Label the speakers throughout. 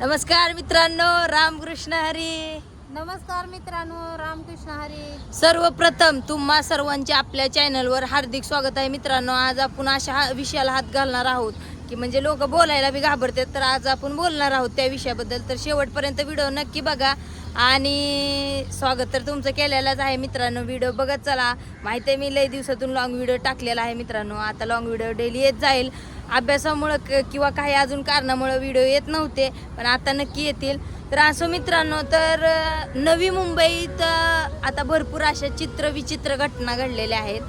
Speaker 1: नमस्कार मित्रांनो रामकृष्ण हरी.
Speaker 2: नमस्कार मित्रांनो रामकृष्ण हरी.
Speaker 1: सर्वप्रथम तुम्हा सर्वांचे आपल्या चॅनलवर हार्दिक स्वागत आहे मित्रांनो. आज आपण अशा हा- विषयाला हात घालणार आहोत की म्हणजे लोक बोलायला बी घाबरतात तर आज आपण बोलणार आहोत त्या विषयाबद्दल. तर शेवटपर्यंत व्हिडिओ नक्की बघा. आणि स्वागत तर तुमचं केलेलंच आहे मित्रांनो. व्हिडिओ बघत चला. माहिती आहे मी लई दिवसातून लॉंग व्हिडिओ टाकलेला आहे मित्रांनो. आता लॉंग व्हिडिओ डेली येत जाईल. अभ्यासामुळं क- किंवा काही अजून कारणामुळं व्हिडिओ येत नव्हते पण आता नक्की येतील. तर असो मित्रांनो तर नवी मुंबईत आता भरपूर अशा चित्र विचित्र घटना घडलेल्या आहेत.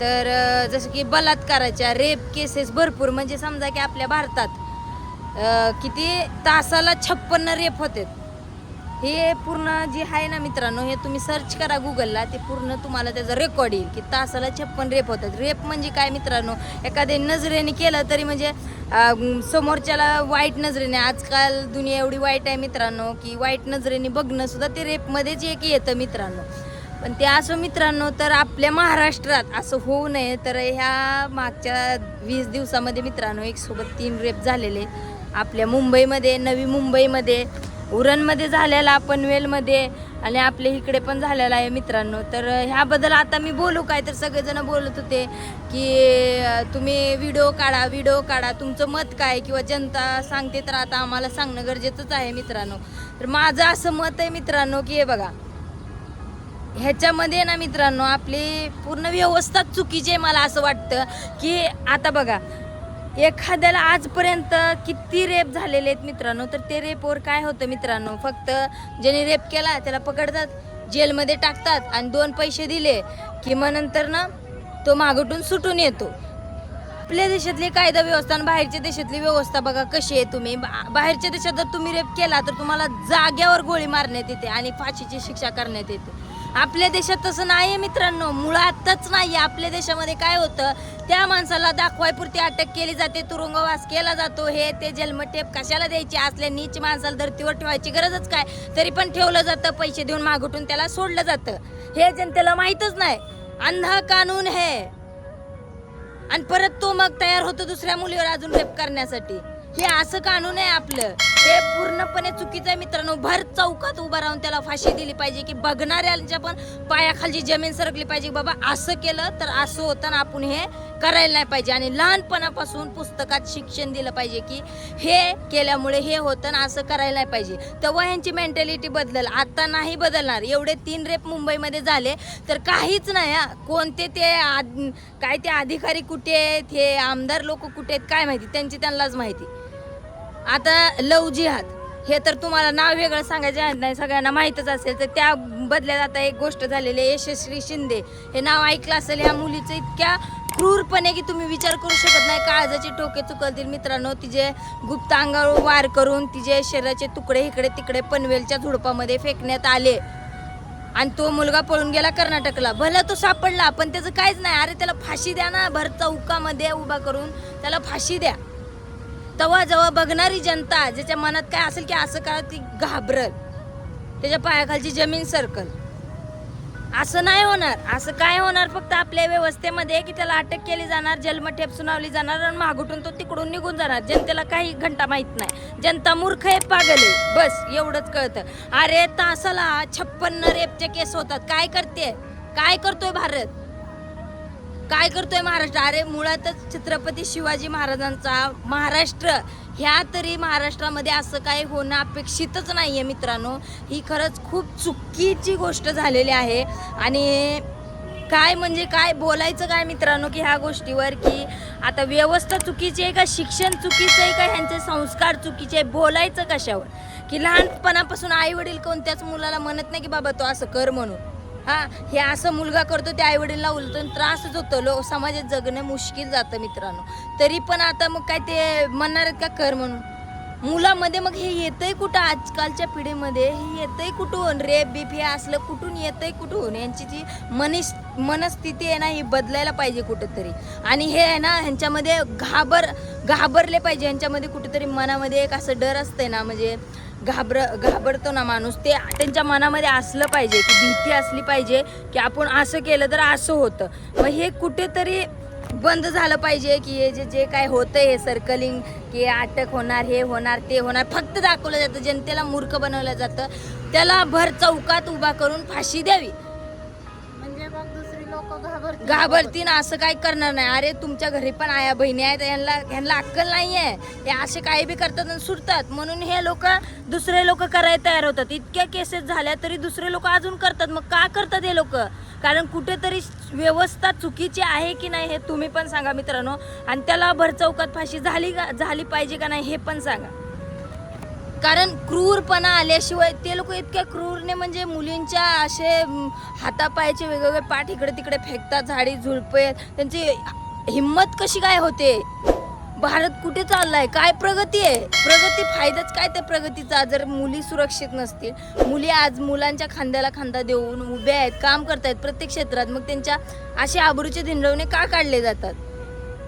Speaker 1: तर जसं की बलात्काराच्या रेप केसेस भरपूर म्हणजे समजा की आपल्या भारतात किती तासाला छप्पन्न रेप होते हे पूर्ण जे आहे ना मित्रांनो हे तुम्ही सर्च करा गुगलला ते पूर्ण तुम्हाला त्याचा रेकॉर्ड येईल. की तासाला छप्पन रेप होतात. रेप म्हणजे काय मित्रांनो एखाद्या नजरेने केलं तरी म्हणजे समोरच्याला वाईट नजरेने आजकाल दुनिया एवढी वाईट आहे मित्रांनो की वाईट नजरेने बघणं सुद्धा ते रेपमध्येच एक येतं मित्रांनो. पण ते असं मित्रांनो तर आपल्या महाराष्ट्रात असं होऊ नये. तर ह्या मागच्या वीस दिवसामध्ये मित्रांनो एक सोबत तीन रेप झालेले. आपल्या मुंबईमध्ये नवी मुंबईमध्ये उरणमध्ये झालेला पनवेलमध्ये आणि आपल्या इकडे पण झालेला आहे मित्रांनो. तर ह्याबद्दल आता मी बोलू काय? तर सगळेजण बोलत होते की तुम्ही व्हिडिओ काढा व्हिडिओ काढा. तुमचं मत काय? किंवा जनता सांगते तर आता आम्हाला सांगणं गरजेचंच आहे मित्रांनो. तर माझं असं मत आहे मित्रांनो की हे बघा ह्याच्यामध्ये ना मित्रांनो आपली पूर्ण व्यवस्था चुकीची आहे मला असं वाटतं की आता बघा एखाद्याला आजपर्यंत किती रेप झालेले आहेत मित्रांनो? तर ते रेपवर काय होतं मित्रांनो? फक्त ज्याने रेप केला त्याला पकडतात जेलमध्ये टाकतात आणि दोन पैसे दिले की मग नंतर ना तो मागटून सुटून येतो. आपल्या देशातली कायदा व्यवस्था आणि बाहेरच्या देशातली व्यवस्था बघा कशी आहे तुम्ही. बा- बाहेरच्या देशात जर तुम्ही रेप केला तर तुम्हाला जाग्यावर गोळी मारण्यात येते आणि फाशीची शिक्षा करण्यात येते. आपल्या देशात तसं नाही आहे मित्रांनो. मुळातच नाही आपल्या देशामध्ये काय होतं त्या माणसाला दाखवायपुरती अटक केली जाते तुरुंगवास केला जातो. हे ते जन्मटेप कशाला द्यायचे? असल्या नीच माणसाला धर्तीवर ठेवायची गरजच काय? तरी पण ठेवलं जातं पैसे देऊन मागुटून त्याला सोडलं जातं. हे जनतेला माहीतच नाही. अंधा कानून हे. आणि परत तो मग तयार होतो दुसऱ्या मुलीवर अजून रेप करण्यासाठी. हे असं कानून आहे आपलं. हे पूर्णपणे चुकीचं आहे मित्रांनो. भर चौकात उभा राहून त्याला फाशी दिली पाहिजे की बघणाऱ्यांच्या पण पायाखालची जमीन सरकली पाहिजे बाबा असं केलं तर असं होताना आपण हे करायला नाही पाहिजे. आणि लहानपणापासून पुस्तकात शिक्षण दिलं पाहिजे की हे केल्यामुळे हे होतं ना असं करायला नाही पाहिजे. तेव्हा ह्यांची मेंटॅलिटी बदलल. आता नाही बदलणार. एवढे तीन रेप मुंबईमध्ये झाले तर काहीच नाही हा. कोणते ते आद- काय ते अधिकारी कुठे आहेत? हे आमदार लोक कुठे आहेत? काय माहिती? त्यांची त्यांनाच माहिती. आता लव जिहाद हे तर तुम्हाला नाव वेगळं सांगायचे नाही सगळ्यांना माहीतच असेल तर त्या बदल्यात आता एक गोष्ट झालेली आहे यशस्वी शिंदे. हे नाव ऐकलं असेल ह्या मुलीचं इतक्या क्रूरपणे की तुम्ही विचार करू शकत नाही काळजाचे टोके चुकलतील. मित्रांनो तिचे गुप्त अंगावर वार करून तिचे शरीराचे तुकडे इकडे तिकडे पनवेलच्या झुडपामध्ये फेकण्यात आले. आणि तो मुलगा पळून गेला कर्नाटकला. भला तो सापडला पण त्याचं काहीच नाही. अरे त्याला फाशी द्या ना भर चौकामध्ये उभा करून त्याला फाशी द्या. तेव्हा जेव्हा बघणारी जनता ज्याच्या मनात काय असेल की असं करा ती घाबरल. त्याच्या पायाखालची जमीन सरकल. असं नाही होणार. असं काय होणार? फक्त आपल्या व्यवस्थेमध्ये की त्याला अटक केली जाणार जन्मठेप सुनावली जाणार आणि मागुटून तो तिकडून निघून जाणार. जनतेला काही घंटा माहीत नाही. जनता मूर्ख आहे पागल आहे. बस एवढंच कळतं. अरे तासाला छप्पन्न रेपचे केस होतात. काय करते? काय करतोय भारत? काय करतोय महाराष्ट्र? अरे मुळातच छत्रपती शिवाजी महाराजांचा महाराष्ट्र ह्या तरी महाराष्ट्रामध्ये असं काही होणं अपेक्षितच नाही आहे मित्रांनो. ही खरंच खूप चुकीची गोष्ट झालेली आहे. आणि काय म्हणजे काय बोलायचं काय मित्रांनो की ह्या गोष्टीवर की आता व्यवस्था चुकीची आहे का? शिक्षण चुकीचं आहे का? ह्यांचे संस्कार चुकीचे आहे? बोलायचं कशावर? की लहानपणापासून आई वडील कोणत्याच मुलाला म्हणत नाही की बाबा तो असं कर म्हणून. हा हे असं मुलगा करतो त्या आईवडीलला उलटून त्रासच होतो. लो समाजात जगणं मुश्किल जातं मित्रांनो. तरी पण आता मग काय ते म्हणणार आहेत का कर म्हणून? मुलामध्ये मग हे येतंय कुठं? आजकालच्या पिढीमध्ये हे येतंय कुठून? रेप बीप हे असलं कुठून येतंय कुठून? यांची जी मनिस मनस्थिती आहे ना ही बदलायला पाहिजे कुठंतरी. आणि हे आहे ना ह्यांच्यामध्ये घाबर घाबरले पाहिजे. ह्यांच्यामध्ये कुठेतरी मनामध्ये एक असं डर असतंय ना म्हणजे घाबर घाबरतो ना माणूस. ते त्यांच्या मनामध्ये असलं पाहिजे की भीती असली पाहिजे की आपण असं केलं तर असं होतं. मग हे कुठेतरी बंद झालं पाहिजे की हे जे जे काय होतंय हे सर्कलिंग की अटक होणार हे होणार ते होणार. फक्त दाखवलं जातं जनतेला मूर्ख बनवलं जातं. त्याला भर चौकात उभा करून फाशी द्यावी. घाबरतीन असं काही करणार नाही. अरे तुमच्या घरी पण आया बहिणी आहेत यांना ह्यांना अक्कल नाही आहे हे असे काही बी करतात आणि सुटतात. म्हणून हे लोक दुसरे लोक करायला तयार होतात. इतक्या केसेस झाल्या तरी दुसरे लोक अजून करतात. मग का करतात हे लोक? कारण कुठेतरी व्यवस्था चुकीची आहे की नाही हे तुम्ही पण सांगा मित्रांनो. आणि त्याला भरचौकात फाशी झाली का झाली पाहिजे का नाही हे पण सांगा. कारण क्रूरपणा आल्याशिवाय ते लोक इतक्या क्रूरने म्हणजे मुलींच्या असे हातापायचे हातापायाचे वेगवेगळे पाठ इकडे तिकडे फेकतात झाडी झुडपे त्यांची हिंमत कशी काय होते? भारत कुठे चाललाय? काय प्रगती आहे? प्रगती फायदाच काय त्या प्रगतीचा? जर मुली सुरक्षित नसतील मुली आज मुलांच्या खांद्याला खांदा देऊन उभ्या आहेत काम करतायत प्रत्येक क्षेत्रात मग त्यांच्या असे आबरूचे धिंडवणे का काढले जातात?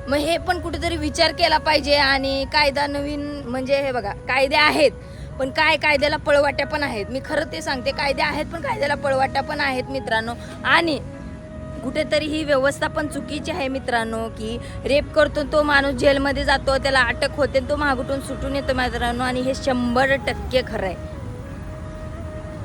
Speaker 1: मग हे पण कुठेतरी विचार केला पाहिजे आणि कायदा नवीन म्हणजे हे बघा कायदे आहेत पण काय कायद्याला पळवाट्या पण आहेत. मी खरं ते सांगते कायदे आहेत पण कायद्याला पळवाट्या पण आहेत मित्रांनो. आणि कुठेतरी ही व्यवस्था पण चुकीची आहे मित्रांनो की रेप करतो तो माणूस जेलमध्ये जातो त्याला अटक होते तो मागुटून सुटून येतो मित्रांनो आणि हे शंभर टक्के खरं आहे.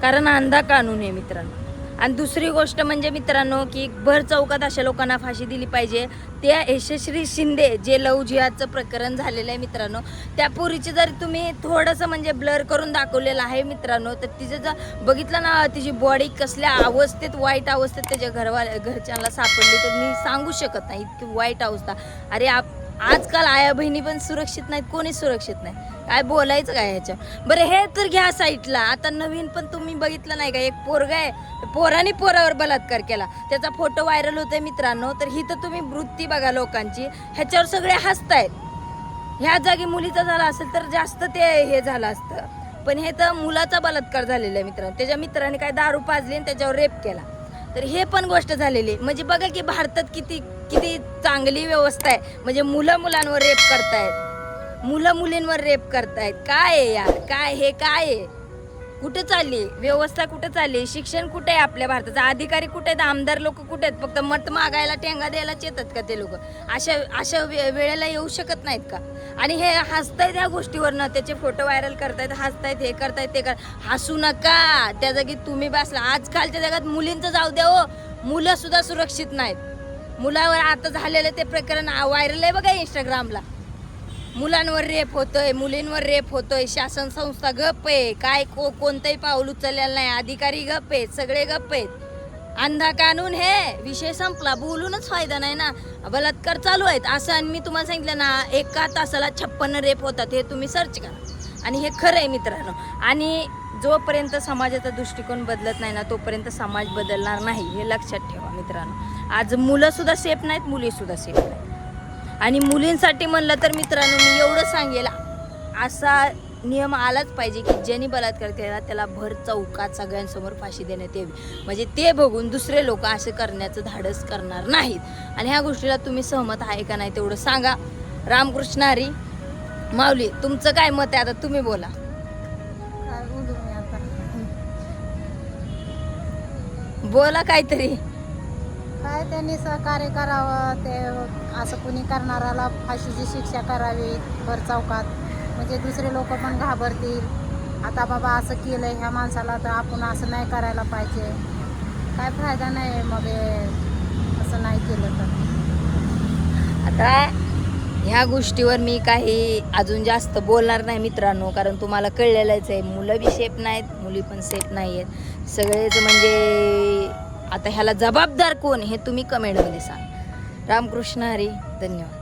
Speaker 1: कारण अंधा कानून आहे मित्रांनो. आणि दुसरी गोष्ट म्हणजे मित्रांनो की भर चौकात अशा लोकांना फाशी दिली पाहिजे. त्या यशस्वी शिंदे जे लव जिहादचं प्रकरण झालेलं आहे मित्रांनो त्या पोरीची जर तुम्ही थोडंसं म्हणजे ब्लर करून दाखवलेलं आहे मित्रांनो तर तिचं जर बघितलं ना तिची बॉडी कसल्या अवस्थेत वाईट अवस्थेत त्याच्या घरवा घरच्यांना सापडली तर मी सांगू शकत नाही. इतकी वाईट अवस्था. अरे आप आजकाल आया बहिणी पण सुरक्षित नाहीत कोणीच सुरक्षित नाही. काय बोलायचं काय ह्याच्या? बरं हे तर घ्या साईटला. आता नवीन पण तुम्ही बघितलं नाही का? एक पोरगा आहे. पोराने पोरावर बलात्कार केला. त्याचा फोटो व्हायरल होतोय मित्रांनो. तर ही तर तुम्ही वृत्ती बघा लोकांची. ह्याच्यावर सगळे हसतायत. ह्या जागी मुलीचा झाला असेल तर जास्त ते हे झालं असतं. पण हे तर मुलाचा बलात्कार झालेला आहे मित्रांनो. त्याच्या मित्राने काय दारू पाजली आणि त्याच्यावर रेप केला. तर हे पण गोष्ट झालेली आहे. म्हणजे बघा की भारतात किती किती चांगली व्यवस्था आहे. म्हणजे मुलं मुलांवर रेप करतायत. मुलं मुलींवर रेप करतायत. काय आहे यार? काय हे काय आहे? कुठे चालली? व्यवस्था कुठे चालली? शिक्षण कुठे आहे आपल्या भारताचा? अधिकारी कुठे आहेत? आमदार लोक कुठे आहेत? फक्त मत मागायला टेंगा द्यायलाच येतात का ते लोक? अशा अशा वे- वेळेला येऊ शकत नाहीत का? आणि हे हसतायत ह्या गोष्टीवरनं. त्याचे फोटो व्हायरल करतायत हसतायत हे करतायत ते कर हसू नका. त्या जागी तुम्ही बसला. आजकालच्या जगात मुलींचं जाऊ द्या हो. मुलं सुद्धा सुरक्षित नाहीत. मुलावर आता झालेलं ते प्रकरण व्हायरल आहे बघा इंस्टाग्रामला मुलांवर रेप होतोय मुलींवर रेप होतोय शासन संस्था गप्प आहे. काय को कोणतंही पाऊल उचललेलं नाही. अधिकारी गप्प आहेत सगळे गप्प आहेत. अंधा कानून हे. विषय संपला. बोलूनच फायदा नाही ना. बलात्कार चालू आहेत. असं आणि मी तुम्हाला सांगितलं ना एका तासाला छप्पन्न रेप होतात. हे तुम्ही सर्च करा. आणि हे खरं आहे मित्रांनो. आणि जोपर्यंत समाजाचा दृष्टिकोन बदलत नाही ना तोपर्यंत समाज बदलणार नाही. हे लक्षात ठेवा मित्रांनो. आज मुलंसुद्धा सेफ नाहीत मुलीसुद्धा सेफ नाहीत. आणि मुलींसाठी म्हणलं तर मित्रांनो मी एवढं सांगेल असा नियम आलाच पाहिजे की ज्यांनी बलात्कार केला त्याला भर चौकात सगळ्यांसमोर फाशी देण्यात यावी. म्हणजे ते बघून दुसरे लोक असे करण्याचं धाडस करणार नाहीत. आणि ह्या गोष्टीला तुम्ही सहमत आहे का नाही तेवढं सांगा. रामकृष्ण हरी माऊली तुमचं काय मत आहे? आता तुम्ही बोला. बोला काहीतरी.
Speaker 2: काय त्यांनी सहकार्य करावं? ते असं कुणी करणाऱ्याला फाशीची शिक्षा करावी भर चौकात. म्हणजे दुसरे लोक पण घाबरतील. आता बाबा असं केलं ह्या माणसाला तर आपण असं नाही करायला पाहिजे. काय फायदा नाही मग हे असं नाही केलं तर.
Speaker 1: आता ह्या गोष्टीवर मी काही अजून जास्त बोलणार नाही मित्रांनो कारण तुम्हाला कळलेलंच आहे. मुलं बी सेफ नाहीत मुली पण सेफ नाही आहेत सगळेच म्हणजे आता ह्याला जबाबदार कोण हे तुम्ही कमेंटमध्ये सांग. रामकृष्ण हरी धन्यवाद.